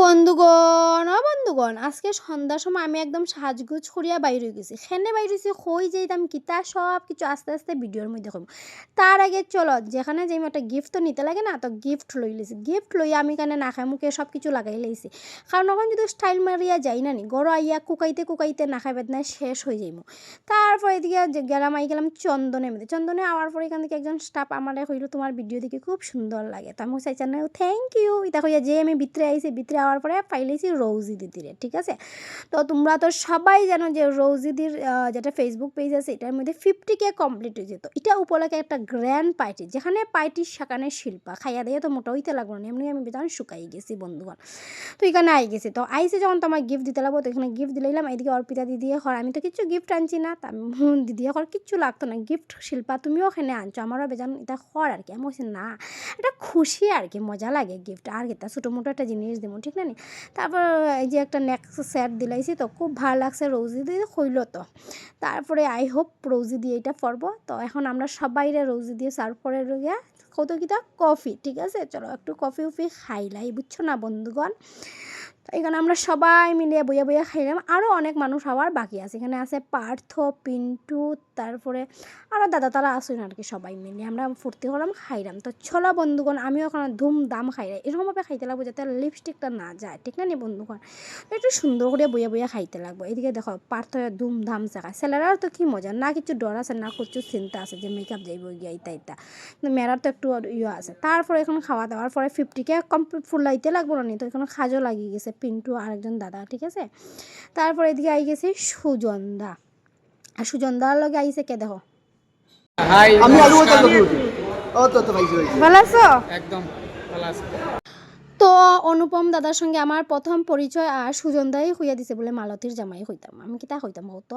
বন্ধুগণ ও বন্ধুগণ আজকে সন্ধ্যার সময় আমি একদম সাজগুজ করিয়া বাইর গেছি। খেনে বাইর হয়েছি কই যাইতাম কিতা সব কিছু আস্তে আস্তে ভিডিওর মধ্যে কম তার আগে চলো, যেখানে যাই একটা গিফট তো নিতে লাগে না, তো গিফট লই লিছি গিফট লই আমি কানে নাখাই মুখে সব কিছু লাগাই লাইছি। কারণ ওখান যদি স্টাইল মারিয়া যাই না নি গড় আইয়া কুকাইতে কুকাইতে নাখাই বেদনায় শেষ হয়ে যাইমু তারপর এদিকে যে গেলাম, আই গেলাম চন্দনের মধ্যে। চন্দনে আওয়ার পরে এখান থেকে একজন স্টাফ আমারে কইলো, তোমার ভিডিও দেখে খুব সুন্দর লাগে। তো আমি চাইছি না থ্যাংক ইউ এটা কইয়া যে আমি ভিতরে আইছি, ভিতরে আওয়ার পরে পাইলেছি রৌজি দিদিরে, ঠিক আছে? তো তোমরা তো সবাই জানো যে রৌজিদির যেটা ফেসবুক পেজ আছে, এটার মধ্যে ফিফটি কে কমপ্লিট হয়ে যেত। এটা উপলক্ষে একটা গ্র্যান্ড পার্টি যেখানে পার্টি সেখানে শিল্পা, খাইয়া দিয়ে তো মোটা হইতে লাগল না, এমনি আমি বেতন শুকাই গেছি, বন্ধুগণ। তো এখানে আই গেছি, তো আইসে যখন তোমার গিফট দিতে লাগবো, তো এখানে গিফট দিলাম এদিকে অর্পিতা দিদি হর আমি তো কিছু গিফট আনছি না, তা দিদি হর কিচ্ছু লাগতো না গিফট শিল্পা তুমিও ওখানে আনছো, আমারও বেজান এটা হর আর কি। আমি বলছি, না। এটা খুশি আর কি, মজা লাগে গিফট আর কি, তা ছোটো মোটো একটা জিনিস দেবো ঠিক না নি? তারপর এই যে একটা নেক্সট সেট দিলাইছি তো, খুব ভালো লাগছে রৌজি দিয়ে, হইল তো। তারপরে আই হোপ রৌজি দিয়ে এটা পরব। তো এখন আমরা সবাইরে রৌজি দিয়ে সার্ভ করে রোগিয়া কত কিতা কফি, ঠিক আছে? চলো একটু কফি উফি খাইলাই, বুঝছ না বন্ধুগণ? তো এখানে আমরা সবাই মিলে বইয়া বইয়া খাইলাম। আরও অনেক মানুষ হওয়ার বাকি আছে। এখানে আছে পার্থ, পিন্টু, তারপরে আরও দাদা তারা আসুন আর কি সবাই মিলে। আমরা ফুর্তি করলাম খাইলাম। তো ছোলা বন্ধুগণ, আমিও ওখানে ধুমধাম খাইলাই এরকমভাবে খাইতে লাগবো যাতে লিপস্টিকটা না যায়, ঠিক না নি বন্ধুগণ? একটু সুন্দর করে বইয়া বইয়া খাইতে লাগবো। এদিকে দেখো, পার্থ ধুমধাম চাকায় ছেলেরাও তো কি মজা? না কিছু ডর আছে, না কিছু চিন্তা আছে যে মেকআপ যাইব গিয়া ইতা ইতা কিন্তু মেয়েরার তো একটু ইয়ে আছে। তারপরে এখন খাওয়া দাওয়ার পরে ফিফটিকে কমপ্লিট ফুলাইতে লাগবো না নি? তো এখন খাজও লাগিয়ে গেছে। পিন্টু আরেকজন দাদা ঠিক আছে? তারপরে এদিকে আই গেছে সুজনদা। আর সুজনদার লগে আইছে কে দেখো? হাই আমি আলু ও তো তো পাইছি পাইছি ভালো আছো? একদম ভালো আছে। তো অনুপম দাদার সঙ্গে আমার প্রথম পরিচয় আর সুজনদাই হইয়া দিছে বলে মালতীর জামাই হইতাম। আমি কি কিতা হইতাম হতো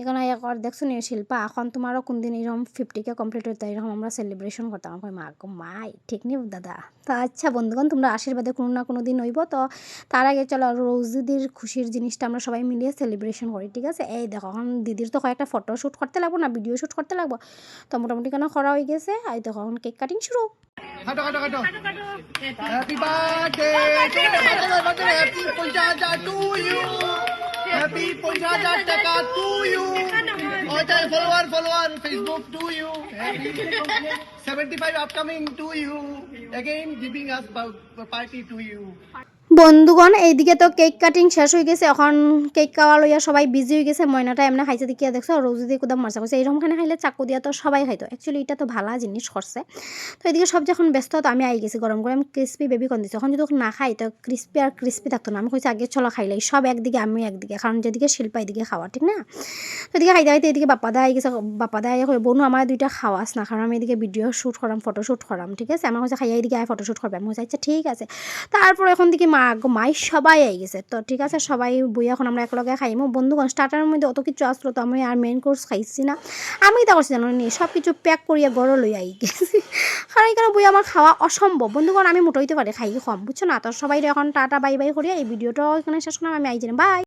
এখানে একবার দেখছ নি শিল্পা? এখন তোমারও কোনদিন এরকম ফিফটিকে কমপ্লিট হইতে এরকম আমরা সেলিব্রেশন করতাম। আমার মা মাই, ঠিক নি দাদা? তা আচ্ছা বন্ধুগণ, তোমরা আশীর্বাদে কোনো না কোনো দিন হইব তো। তার আগে চলো রোজ দিদির খুশির জিনিসটা আমরা সবাই মিলিয়ে সেলিব্রেশন করি, ঠিক আছে? এই দেখো, এখন দিদির তো কয়েকটা ফটো শ্যুট করতে লাগবো না ভিডিও শ্যুট করতে লাগবো। তো মোটামুটি কেন করা হয়ে গেছে? আর দেখো, এখন কেক কাটিং শুরু। কাটো কাটো কাটো হ্যাপি বার্থডে বার্থডে হ্যাপি পঞ্চাশ হাজার টু ইউ হ্যাপি পঞ্চাশ হাজার টাকা টু ইউ ওইটাই follower follower Facebook to you happy seventy five upcoming to you again giving us party to you বন্ধুগণ, এইদিকে তো কেক কাটিং শেষ হয়ে গেছে। এখন কেক খাওয়া লইয়া সবাই বিজি হয়ে গেছে। ময়নাটা এমনি খাইছে, দেখিয়া দেখছ রোজ দিয়ে কোদাম মারচা করছে এইরকম খানে খাইলে চাকু দিয়া তো সবাই খাইতো অ্যাকচুয়ালি এটা তো ভালো জিনিস করছে তো এদিকে সব যখন ব্যস্ত, তো আমি আই গেছি। গরম গরম ক্রিস্পি বেবি কন দিচ্ছে এখন যদি না খাই তো ক্রিস্পি আর ক্রিস্পি থাকতো না। আমি কইছি আগে চলো খাইলাই সব একদিকে আমি একদিকে। কারণ যেদিকে শিল্পা এদিকে খাওয়া ঠিক না? তো এদিকে খাইতে খাইতে এদিকে বাপ্পা দা আই গেছে। বাপ্পা দা আই কই বনু আমার দুইটা খাওয়াস না। কারণ আমি এদিকে ভিডিও শ্যুট করাম ফটো শ্যুট করাম ঠিক আছে? আমার কাছে, খাইয়া এদিকে আয় ফটো শ্যুট করবে আমি কইছি আচ্ছা ঠিক আছে। তারপর এখন দিকে মা গো, মাই সবাই আই গেছে। তো ঠিক আছে, সবাই বই এখন আমরা একলগে খাইমো। বন্ধুগণ স্টার্টারের মধ্যে অত কিছু আসলো তো আমি আর মেন কোর্স খাইছি না। আমি তা করছি জানো নি সব কিছু প্যাক করিয়া গড় লই আই গেছি। কারণ এখানে বই আমার খাওয়া অসম্ভব। বন্ধুগণ, আমি মোটাইতে পারি খাই কম বুঝছ না? তো সবাই এখন টাটা, বাই বাই করিয়া এই ভিডিওটা এখানে শেষ করলাম। আমি আই জানি বাই